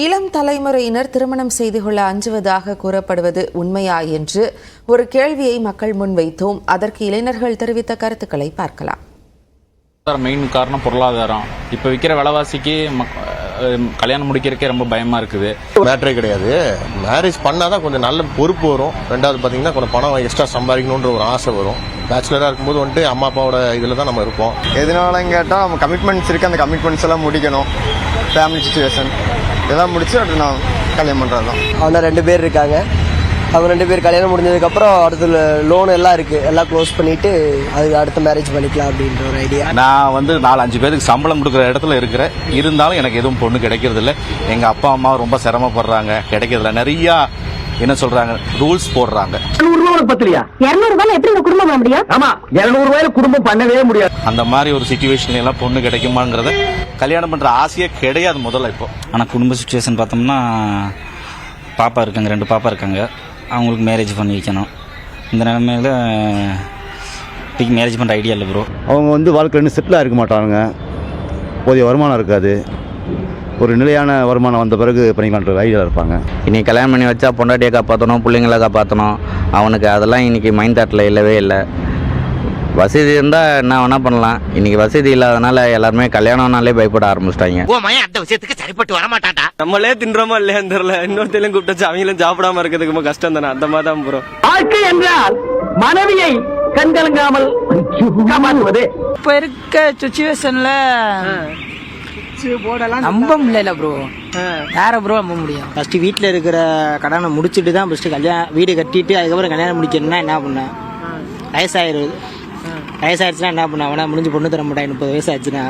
இளம் தலைமுறையினர் திருமணம் செய்து கொள்ள அஞ்சுவதாக கூறப்படுவது உண்மையா என்று ஒரு கேள்வியை மக்கள் முன்வைத்தோம் அதற்கு இளைஞர்கள் தெரிவித்த கருத்துக்களை பார்க்கலாம். சார் மெயின் காரணம் பொருளாதாரம். இப்போ விற்கிற விலைவாசிக்கு கல்யாணம் முடிக்கிறதுக்கே ரொம்ப பயமா இருக்குது. மேட்ரே கிடையாது. மேரேஜ் பண்ணாதான் கொஞ்சம் நல்ல பொறுப்பு வரும். ரெண்டாவது பார்த்தீங்கன்னா கொஞ்சம் பணம் எக்ஸ்ட்ரா சம்பாதிக்கணுன்ற ஒரு ஆசை வரும். பேச்சுலராக இருக்கும்போது வந்துட்டு அம்மா அப்பாவோட இதில் தான் நம்ம இருப்போம். எதனாலன்னு கேட்டால் நம்ம கமிட்மெண்ட்ஸ் இருக்குது அந்த கமிட்மெண்ட்ஸ் எல்லாம் முடிக்கணும். ஃபேமிலி சுச்சுவேஷன் இதெல்லாம் முடிச்சு அடுத்து நான் கல்யாணம் பண்ணுறது தான் அவனா ரெண்டு பேர் இருக்காங்க. அவங்க ரெண்டு பேர் கல்யாணம் முடிஞ்சதுக்கப்புறம் அடுத்து லோன் எல்லாம் இருக்கு. எல்லாம் க்ளோஸ் பண்ணிட்டு அதுக்கு அடுத்த மேரேஜ் பண்ணிக்கலாம் அப்படின்ற ஒரு ஐடியா நான் வந்து நாலு அஞ்சு பேருக்கு சம்பளம் கொடுக்குற இடத்துல இருக்கிறேன். இருந்தாலும் எனக்கு எதுவும் பொண்ணு கிடைக்கிறது இல்ல எங்க அப்பா அம்மா ரொம்ப சிரமப்படுறாங்க. கிடைக்கிறதுல நிறைய என்ன சொல்றாங்க? ரூல்ஸ் போடுறாங்க. குடும்பம் பண்ணவே முடியாது. அந்த மாதிரி ஒரு சுச்சுவேஷன்ல எல்லாம் பொண்ணு கிடைக்குமாங்கிறத கல்யாணம் பண்ற ஆசையே கிடையாது முதல்ல இப்போ. ஆனால் குடும்ப சுச்சுவேஷன் பார்த்தோம்னா பாப்பா இருக்காங்க ரெண்டு பாப்பா இருக்காங்க. அவங்களுக்கு மேரேஜ் பண்ணி வைக்கணும். இந்த நிலைமையில இப்போதைக்கு மேரேஜ் பண்ணுற ஐடியா இல்லை ப்ரோ அவங்க வந்து வாழ்க்கையில் செட்டிலாக இருக்க மாட்டாங்க போதிய வருமானம் இருக்காது. ஒரு நிலையான வருமானம் வந்த பிறகு பண்ணிக்கலான்ற ஐடியாவில் இருப்பாங்க. இன்னைக்கு கல்யாணம் பண்ணி வச்சா பொண்டாட்டியை காப்பாற்றணும் பிள்ளைங்கள காப்பாற்றணும் அவனுக்கு அதெல்லாம் இன்னைக்கு மைண்ட் தாட்டில் இல்லவே இல்லை. வசதி இருந்தால் என்ன வேணால் பண்ணலாம். இன்னைக்கு வசதி இல்லாதனால எல்லாருமே கல்யாணம்னாலே பயப்பட ஆரம்பிச்சிட்டாங்க. ஓ மயன் அந்த விஷயத்துக்கு சரிப்பட்டு வர மாட்டான்டா. நம்மளே தின்றோமா இல்லையான்னு தெரியல. இன்னொருத்தையும் கூப்பிட்டு அவங்களும் சாப்பிடாம இருக்கிறதுக்கு ரொம்ப கஷ்டம் தானே. அந்த மாதிரி தான் ப்ரோ வாழ்க்கை என்றால் மனைவியை கண்கலங்காமல் காப்பாற்றுவது. இப்ப இருக்க சுச்சுவேஷன்ல நம்ப முடியல ப்ரோ. யார ப்ரோ நம்ப முடியும். ஃபர்ஸ்ட் வீட்டில் இருக்கிற கடனை முடிச்சுட்டு தான் ஃபர்ஸ்ட் கல்யாணம் வீடு கட்டிட்டு அதுக்கப்புறம் கல்யாணம் முடிக்கணும்னா என்ன பண்ண? வயசாயிருது வயசாயிருச்சுன்னா என்ன பண்ண? அவனா முடிஞ்சு பொண்ணு தர மாட்டான் முப்பது வயசு ஆச்சுன்னா.